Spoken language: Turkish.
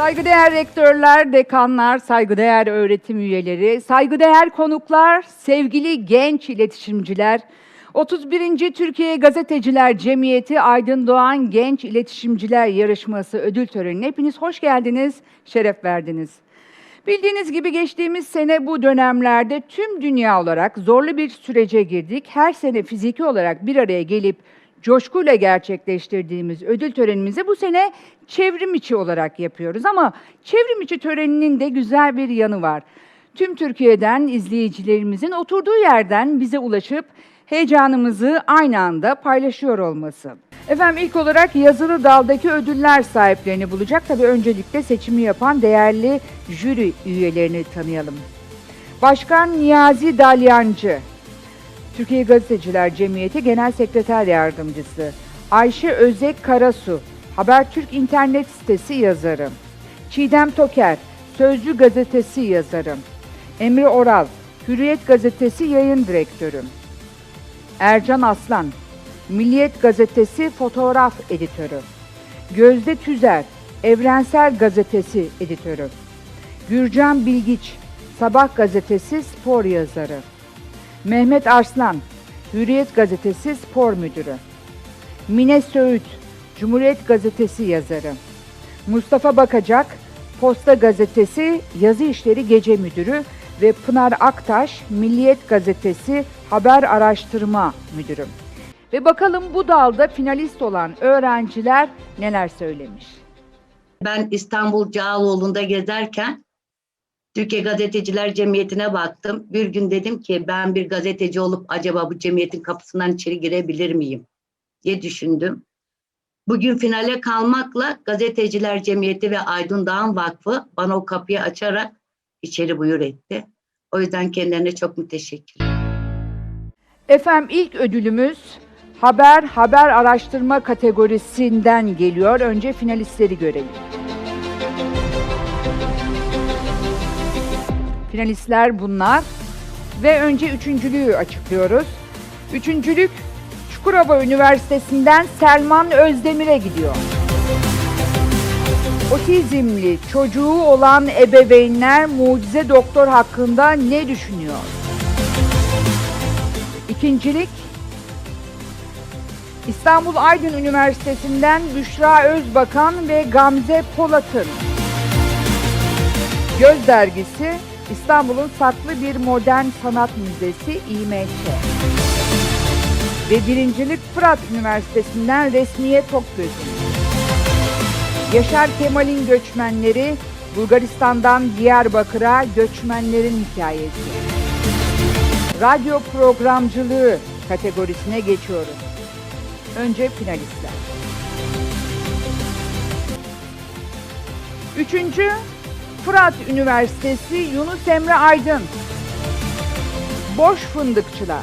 Saygıdeğer rektörler, dekanlar, saygıdeğer öğretim üyeleri, saygıdeğer konuklar, sevgili genç iletişimciler, 31. Türkiye Gazeteciler Cemiyeti Aydın Doğan Genç İletişimciler Yarışması ödül törenine hepiniz hoş geldiniz, şeref verdiniz. Bildiğiniz gibi geçtiğimiz sene bu dönemlerde tüm dünya olarak zorlu bir sürece girdik. Her sene fiziki olarak bir araya gelip coşkuyla gerçekleştirdiğimiz ödül törenimizi bu sene çevrim içi olarak yapıyoruz. Ama çevrim içi töreninin de güzel bir yanı var. Tüm Türkiye'den izleyicilerimizin oturduğu yerden bize ulaşıp heyecanımızı aynı anda paylaşıyor olması. Efendim ilk olarak yazılı daldaki ödüller sahiplerini bulacak. Tabii öncelikle seçimi yapan değerli jüri üyelerini tanıyalım. Başkan Niyazi Dalyancı, Türkiye Gazeteciler Cemiyeti Genel Sekreter Yardımcısı, Ayşe Özek Karasu, Habertürk internet sitesi yazarı, Çiğdem Toker, Sözcü Gazetesi yazarı, Emre Oral, Hürriyet Gazetesi yayın direktörü, Ercan Aslan, Milliyet Gazetesi fotoğraf editörü, Gözde Tüzer, Evrensel Gazetesi editörü, Gürcan Bilgiç, Sabah Gazetesi spor yazarı, Mehmet Arslan, Hürriyet Gazetesi spor müdürü, Mine Söğüt, Cumhuriyet Gazetesi yazarı, Mustafa Bakacak, Posta Gazetesi Yazı İşleri Gece Müdürü ve Pınar Aktaş, Milliyet Gazetesi Haber Araştırma Müdürü. Ve bakalım bu dalda finalist olan öğrenciler neler söylemiş. Ben İstanbul Cağaloğlu'nda gezerken Türkiye Gazeteciler Cemiyeti'ne baktım. Bir gün dedim ki ben bir gazeteci olup acaba bu cemiyetin kapısından içeri girebilir miyim diye düşündüm. Bugün finale kalmakla Gazeteciler Cemiyeti ve Aydın Dağın Vakfı bana o kapıyı açarak içeri buyur etti. O yüzden kendilerine çok müteşekkirim. Efendim ilk ödülümüz haber haber araştırma kategorisinden geliyor. Önce finalistleri görelim. Finalistler bunlar ve önce üçüncülüğü açıklıyoruz. Üçüncülük Çukurova Üniversitesi'nden Selman Özdemir'e gidiyor. Otizmli çocuğu olan ebeveynler mucize doktor hakkında ne düşünüyor? İkincilik İstanbul Aydın Üniversitesi'nden Büşra Özbakan ve Gamze Polat'ın Göz Dergisi İstanbul'un saklı bir modern sanat müzesi İMÇ. Ve birincilik Fırat Üniversitesi'nden Resmiye Tokgöz'ün. Yaşar Kemal'in göçmenleri Bulgaristan'dan Diyarbakır'a göçmenlerin hikayesi. Radyo programcılığı kategorisine geçiyoruz. Önce finalistler. Üçüncü, Fırat Üniversitesi Yunus Emre Aydın. Boş Fındıkçılar.